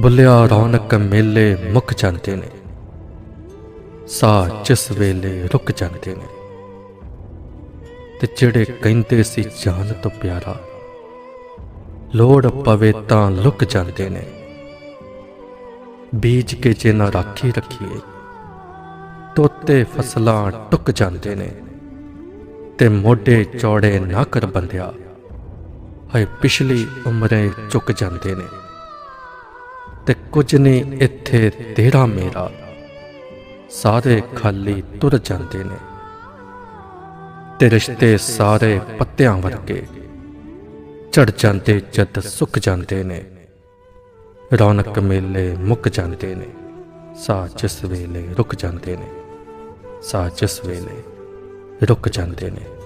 ਬੁੱਲਿਆ ਰੌਣਕ ਮੇਲੇ ਮੁੱਕ ਜਾਂਦੇ ਨੇ। ਸਾਹ ਜਿਸ ਵੇਲੇ ਰੁਕ ਜਾਂਦੇ ਨੇ। ਤੇ ਜਿਹੜੇ ਕਹਿੰਦੇ ਸੀ ਜਾਨ ਤੋਂ ਪਿਆਰਾ, ਲੋੜ ਪਵੇ ਤਾਂ ਲੁਕ ਜਾਂਦੇ ਨੇ। ਬੀਜ ਕੇ ਜੇ ਨਾ ਰਾਖੀ ਰੱਖੀਏ, ਤੋਤੇ ਫਸਲਾਂ ਟੁੱਕ ਜਾਂਦੇ ਨੇ। ਤੇ ਮੋਢੇ ਚੌੜੇ ਨਾ ਕਰ ਬੰਦਿਆ, ਹਏ ਪਿਛਲੀ ਉਮਰੇ ਚੁੱਕ ਜਾਂਦੇ ਨੇ। ਤੇ ਕੁਝ ਨਹੀਂ ਇੱਥੇ ਤੇਰਾ ਮੇਰਾ। ਸਾਰੇ ਖਾਲੀ ਤੁਰ ਜਾਂਦੇ ਨੇ। ਤੇ ਰਿਸ਼ਤੇ ਸਾਰੇ ਪੱਤਿਆਂ ਵਰਗੇ। ਝੜ ਜਾਂਦੇ, ਜਦ ਸੁੱਕ ਜਾਂਦੇ ਨੇ। ਰੌਣਕ ਮੇਲੇ ਮੁੱਕ ਜਾਂਦੇ ਨੇ। ਸਾਹ ਜਿਸ ਵੇਲੇ ਰੁਕ ਜਾਂਦੇ ਨੇ। ਸਾਹ ਜਿਸ ਵੇਲੇ ਰੁਕ ਜਾਂਦੇ ਨੇ।